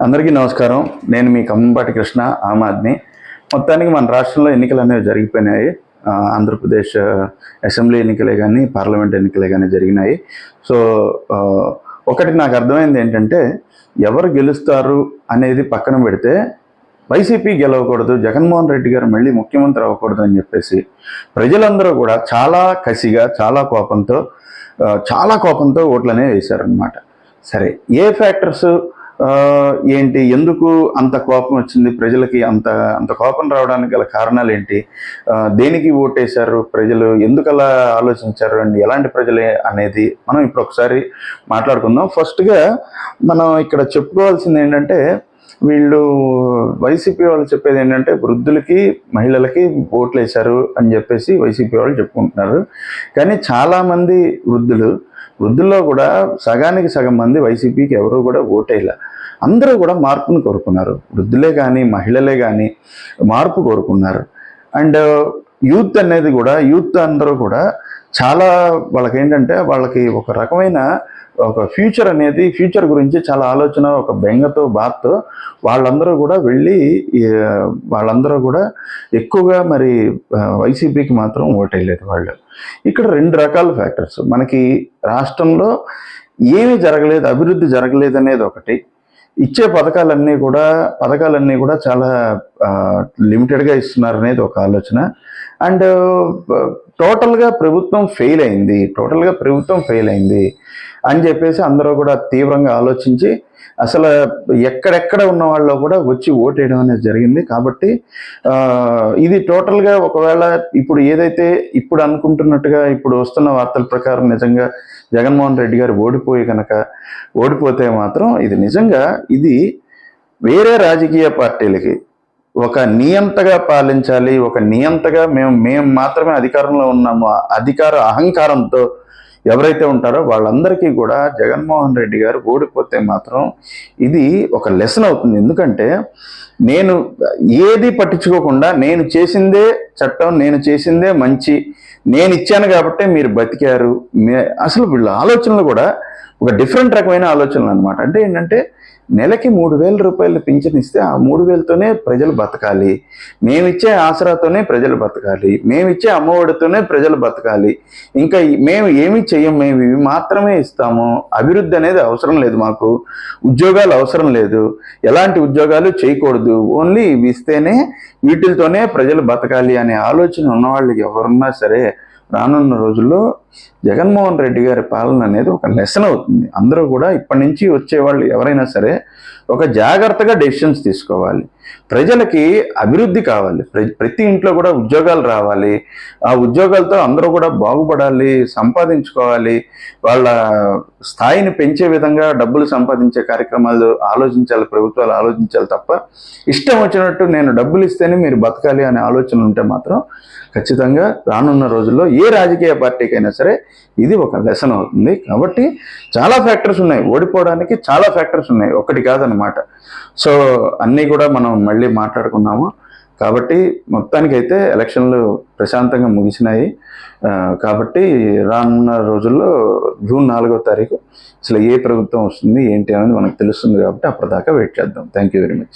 అందరికీ నమస్కారం. నేను మీ కంబాటి కృష్ణ ఆమ్ ఆద్మీ. మొత్తానికి మన రాష్ట్రంలో ఎన్నికలు అనేవి జరిగిపోయినాయి. ఆంధ్రప్రదేశ్ అసెంబ్లీ ఎన్నికలే కానీ పార్లమెంట్ ఎన్నికలే కానీ జరిగినాయి. సో ఒకటి నాకు అర్థమైంది ఏంటంటే ఎవరు గెలుస్తారు అనేది పక్కన పెడితే వైసీపీ గెలవకూడదు జగన్మోహన్ రెడ్డి గారు మళ్ళీ ముఖ్యమంత్రి అవ్వకూడదు అని చెప్పేసి ప్రజలందరూ కూడా చాలా కసిగా చాలా కోపంతో చాలా కోపంతో ఓట్లనే వేశారనమాట సరే ఏ ఫ్యాక్టర్స్ ఏంటి ఎందుకు అంత కోపం వచ్చింది ప్రజలకి? అంత అంత కోపం రావడానికి గల కారణాలు ఏంటి? దేనికి ఓటేశారు ప్రజలు? ఎందుకు అలా ఆలోచించారు? అండ్ ఎలాంటి ప్రజలే అనేది మనం ఇప్పుడు ఒకసారి మాట్లాడుకుందాం. ఫస్ట్గా మనం ఇక్కడ చెప్పుకోవాల్సింది ఏంటంటే వీళ్ళు వైసీపీ వాళ్ళు చెప్పేది ఏంటంటే వృద్ధులకి మహిళలకి ఓట్లు వేశారు అని చెప్పేసి వైసీపీ వాళ్ళు చెప్పుకుంటున్నారు. కానీ చాలామంది వృద్ధులు వృద్ధుల్లో కూడా సగానికి సగం మంది వైసీపీకి ఎవరు కూడా ఓటేయలే అందరూ కూడా మార్పును కోరుకున్నారు. వృద్ధులే కానీ మహిళలే కానీ మార్పు కోరుకున్నారు. అండ్ యూత్ అనేది కూడా యూత్ అందరూ కూడా చాలా వాళ్ళకి ఏంటంటే వాళ్ళకి ఒక రకమైన ఒక ఫ్యూచర్ అనేది ఫ్యూచర్ గురించి చాలా ఆలోచన ఒక బెంగతో బాధతో వాళ్ళందరూ కూడా వెళ్ళి వాళ్ళందరూ కూడా ఎక్కువగా మరి వైసీపీకి మాత్రం ఓటేయలేదు వాళ్ళు. ఇక్కడ రెండు రకాల ఫ్యాక్టర్స్. మనకి రాష్ట్రంలో ఏమీ జరగలేదు అభివృద్ధి జరగలేదు అనేది ఒకటి. ఇచ్చే పథకాలన్నీ కూడా పథకాలన్నీ కూడా చాలా లిమిటెడ్గా ఇస్తున్నారు అనేది ఒక ఆలోచన. అండ్ టోటల్గా ప్రభుత్వం ఫెయిల్ అయింది టోటల్గా ప్రభుత్వం ఫెయిల్ అయింది అని చెప్పేసి అందరూ కూడా తీవ్రంగా ఆలోచించి అసలు ఎక్కడెక్కడ ఉన్న వాళ్ళు కూడా వచ్చి ఓటేయడం అనేది జరిగింది. కాబట్టి ఇది టోటల్గా ఒకవేళ ఇప్పుడు ఏదైతే ఇప్పుడు అనుకుంటున్నట్టుగా ఇప్పుడు వస్తున్న వార్తల ప్రకారం నిజంగా జగన్మోహన్ రెడ్డి గారు ఓడిపోయి కనుక ఓడిపోతే మాత్రం ఇది నిజంగా ఇది వేరే రాజకీయ పార్టీలకి ఒక నియంతగా పాలించాలి ఒక నియంతగా మేము మేము మాత్రమే అధికారంలో ఉన్నాము అధికార అహంకారంతో ఎవరైతే ఉంటారో వాళ్ళందరికీ కూడా జగన్మోహన్ రెడ్డి గారు ఓడిపోతే మాత్రం ఇది ఒక లెసన్ అవుతుంది. ఎందుకంటే నేను ఏది పట్టించుకోకుండా నేను చేసిందే చట్టం నేను చేసిందే మంచి నేను ఇచ్చాను కాబట్టి మీరు బతికారు. అసలు వీళ్ళ ఆలోచనలు కూడా ఒక డిఫరెంట్ రకమైన ఆలోచనలు అనమాట అంటే ఏంటంటే నెలకి మూడు వేల రూపాయలు పింఛన్ ఇస్తే ఆ మూడు వేలతోనే ప్రజలు బతకాలి. మేమిచ్చే ఆసరాతోనే ప్రజలు బతకాలి. మేమిచ్చే అమ్మఒడితోనే ప్రజలు బతకాలి. ఇంకా మేము ఏమి చెయ్యం మేము ఇవి మాత్రమే ఇస్తాము. అభివృద్ధి అనేది అవసరం లేదు మాకు. ఉద్యోగాలు అవసరం లేదు. ఎలాంటి ఉద్యోగాలు చేయకూడదు. ఓన్లీ ఇవి ఇస్తేనే వీటితోనే ప్రజలు బతకాలి అనే ఆలోచన ఉన్నవాళ్ళు ఎవరున్నా సరే రానున్న రోజుల్లో జగన్మోహన్ రెడ్డి గారి పాలన అనేది ఒక లెసన్ అవుతుంది. అందరూ కూడా ఇప్పటి నుంచి వచ్చేవాళ్ళు ఎవరైనా సరే ఒక జాగ్రత్తగా డెసిషన్స్ తీసుకోవాలి. ప్రజలకి అభివృద్ధి కావాలి. ప్ర- ప్రతి ఇంట్లో కూడా ఉద్యోగాలు రావాలి. ఆ ఉద్యోగాలతో అందరూ కూడా బాగుపడాలి సంపాదించుకోవాలి. వాళ్ళ స్థాయిని పెంచే విధంగా డబ్బులు సంపాదించే కార్యక్రమాలు ఆలోచించాలి ప్రభుత్వాలు ఆలోచించాలి తప్ప ఇష్టం వచ్చినట్టు నేను డబ్బులు ఇస్తేనే మీరు బతకాలి అనే ఆలోచన ఉంటే మాత్రం ఖచ్చితంగా రానున్న రోజుల్లో ఏ రాజకీయ పార్టీకైనా సరే ఇది ఒక లెసన్ అవుతుంది. కాబట్టి చాలా ఫ్యాక్టర్స్ ఉన్నాయి. ఓడిపోవడానికి చాలా ఫ్యాక్టర్స్ ఉన్నాయి. ఒకటి కాదనమాట సో అన్నీ కూడా మనం మళ్ళీ మాట్లాడుకున్నాము. కాబట్టి మొత్తానికైతే ఎలక్షన్లు ప్రశాంతంగా ముగిసినాయి. కాబట్టి రానున్న రోజుల్లో జూన్ నాలుగో తారీఖు అసలు ఏ ప్రభుత్వం వస్తుంది ఏంటి అనేది మనకు తెలుస్తుంది కాబట్టి అప్పటిదాకా వెయిట్ చేద్దాం. Thank you very much